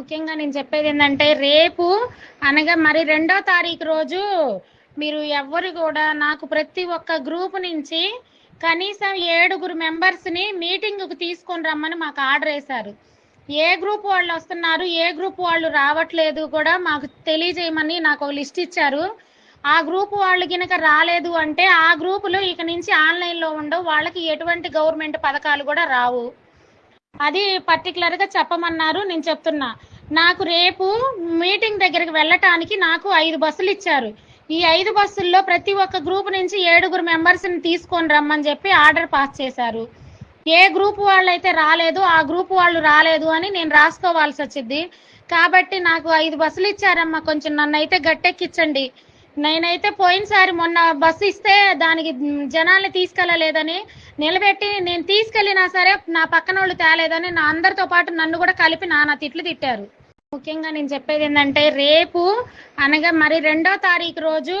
ముఖ్యంగా నేను చెప్పేది ఏంటంటే రేపు అనగా మరి రెండో తారీఖు రోజు మీరు ఎవ్వరు కూడా నాకు ప్రతి ఒక్క గ్రూప్ నుంచి కనీసం ఏడుగురు మెంబర్స్ని మీటింగ్కు తీసుకొని రమ్మని మాకు ఆర్డర్ వేశారు. ఏ గ్రూప్ వాళ్ళు వస్తున్నారు ఏ గ్రూప్ వాళ్ళు రావట్లేదు కూడా మాకు తెలియజేయమని నాకు ఒక లిస్ట్ ఇచ్చారు. ఆ గ్రూప్ వాళ్ళు గినక రాలేదు అంటే ఆ గ్రూపులు ఇక నుంచి ఆన్లైన్లో ఉండవు వాళ్ళకి ఎటువంటి గవర్నమెంట్ పథకాలు కూడా రావు. అది పర్టికులర్గా చెప్పమన్నారు నేను చెప్తున్నా. నాకు రేపు మీటింగ్ దగ్గరికి వెళ్ళటానికి నాకు ఐదు బస్సులు ఇచ్చారు. ఈ ఐదు బస్సుల్లో ప్రతి ఒక్క గ్రూప్ నుంచి ఏడుగురు మెంబర్స్ని తీసుకొని రమ్మని చెప్పి ఆర్డర్ పాస్ చేశారు. ఏ గ్రూప్ వాళ్ళు అయితే రాలేదు ఆ గ్రూప్ వాళ్ళు రాలేదు అని నేను రాసుకోవాల్సి వచ్చింది. కాబట్టి నాకు ఐదు బస్సులు ఇచ్చారమ్మా కొంచెం నన్ను అయితే గట్టెక్కించండి. నేనైతే పోయినసారి మొన్న బస్సు ఇస్తే దానికి జనాల్ని తీసుకెళ్ళలేదని నిలబెట్టి నేను తీసుకెళ్ళినా సరే నా పక్కన వాళ్ళు తేలేదని నా అందరితో పాటు నన్ను కూడా కలిపి నానా తిట్లు తిట్టారు. ముఖ్యంగా నేను చెప్పేది ఏంటంటే రేపు అనగా మరి రెండో తారీఖు రోజు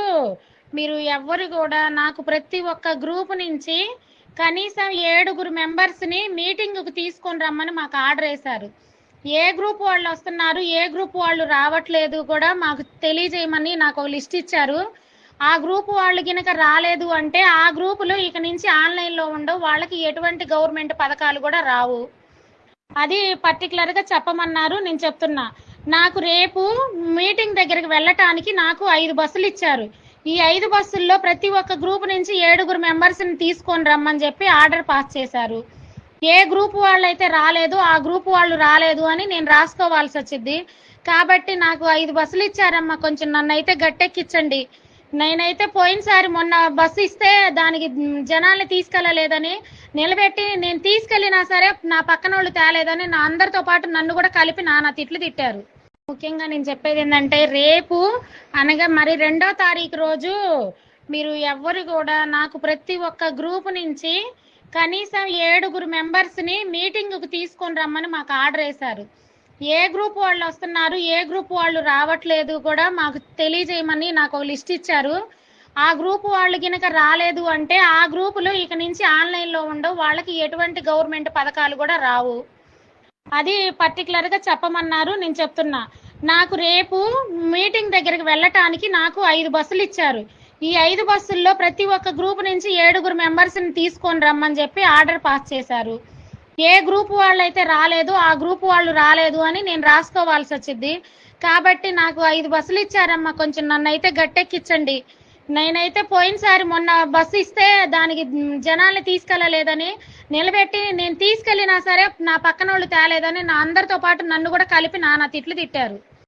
మీరు ఎవ్వరు కూడా నాకు ప్రతి ఒక్క గ్రూప్ నుంచి కనీసం ఏడుగురు మెంబర్స్ని మీటింగ్కి తీసుకొని రమ్మని మాకు ఆర్డర్ వేశారు. ఏ గ్రూప్ వాళ్ళు వస్తున్నారు ఏ గ్రూప్ వాళ్ళు రావట్లేదు కూడా మాకు తెలియజేయమని నాకు ఒక లిస్ట్ ఇచ్చారు. ఆ గ్రూప్ వాళ్ళు గినక రాలేదు అంటే ఆ గ్రూపులు ఇక నుంచి ఆన్లైన్లో ఉండవు వాళ్ళకి ఎటువంటి గవర్నమెంట్ పథకాలు కూడా రావు. అది పర్టికులర్గా చెప్పమన్నారు నేను చెప్తున్నా. నాకు రేపు మీటింగ్ దగ్గరికి వెళ్ళటానికి నాకు ఐదు బస్సులు ఇచ్చారు. ఈ ఐదు బస్సుల్లో ప్రతి ఒక్క గ్రూప్ నుంచి ఏడుగురు మెంబర్స్ని తీసుకొని రమ్మని చెప్పి ఆర్డర్ పాస్ చేశారు. ఏ గ్రూప్ వాళ్ళు అయితే రాలేదు ఆ గ్రూప్ వాళ్ళు రాలేదు అని నేను రాసుకోవాల్సి వచ్చింది. కాబట్టి నాకు ఐదు బస్సులు ఇచ్చారమ్మా. కొంచెం నన్ను అయితే గట్టెక్కించండి. నేనైతే పోయినసారి మొన్న బస్సు ఇస్తే దానికి జనాల్ని తీసుకెళ్ళలేదని నిలబెట్టి నేను తీసుకెళ్ళినా సరే నా పక్కన వాళ్ళు తేలేదని నా అందరితో పాటు నన్ను కూడా కలిపి నానా తిట్లు తిట్టారు. ముఖ్యంగా నేను చెప్పేది ఏంటంటే రేపు అనగా మరి రెండో తారీఖు రోజు మీరు ఎవ్వరు కూడా నాకు ప్రతి ఒక్క గ్రూప్ నుంచి కనీసం ఏడుగురు మెంబర్స్ని మీటింగ్కి తీసుకొని రమ్మని మాకు ఆర్డర్ వేశారు. ఏ గ్రూప్ వాళ్ళు వస్తున్నారు ఏ గ్రూప్ వాళ్ళు రావట్లేదు కూడా మాకు తెలియజేయమని నాకు ఒక లిస్ట్ ఇచ్చారు. ఆ గ్రూప్ వాళ్ళు గినక రాలేదు అంటే ఆ గ్రూపులు ఇక నుంచి ఆన్లైన్లో ఉండవు వాళ్ళకి ఎటువంటి గవర్నమెంట్ పథకాలు కూడా రావు. అది పర్టికులర్గా చెప్పమన్నారు నేను చెప్తున్నా. నాకు రేపు మీటింగ్ దగ్గరికి వెళ్ళటానికి నాకు ఐదు బస్సులు ఇచ్చారు. ఈ ఐదు బస్సుల్లో ప్రతి ఒక్క గ్రూప్ నుంచి ఏడుగురు మెంబర్స్ని తీసుకొని రమ్మని చెప్పి ఆర్డర్ పాస్ చేశారు. ఏ గ్రూప్ వాళ్ళు అయితే రాలేదు ఆ గ్రూప్ వాళ్ళు రాలేదు అని నేను రాసుకోవాల్సి వచ్చింది. కాబట్టి నాకు ఐదు బస్సులు ఇచ్చారమ్మా. కొంచెం నన్ను అయితే గట్టెక్కించండి. నేనైతే పోయినసారి మొన్న బస్సు ఇస్తే దానికి జనాల్ని తీసుకెళ్ళలేదని నిలబెట్టి నేను తీసుకెళ్ళినా సరే నా పక్కన వాళ్ళు తేలేదని నా అందరితో పాటు నన్ను కూడా కలిపి నానా తిట్లు తిట్టారు.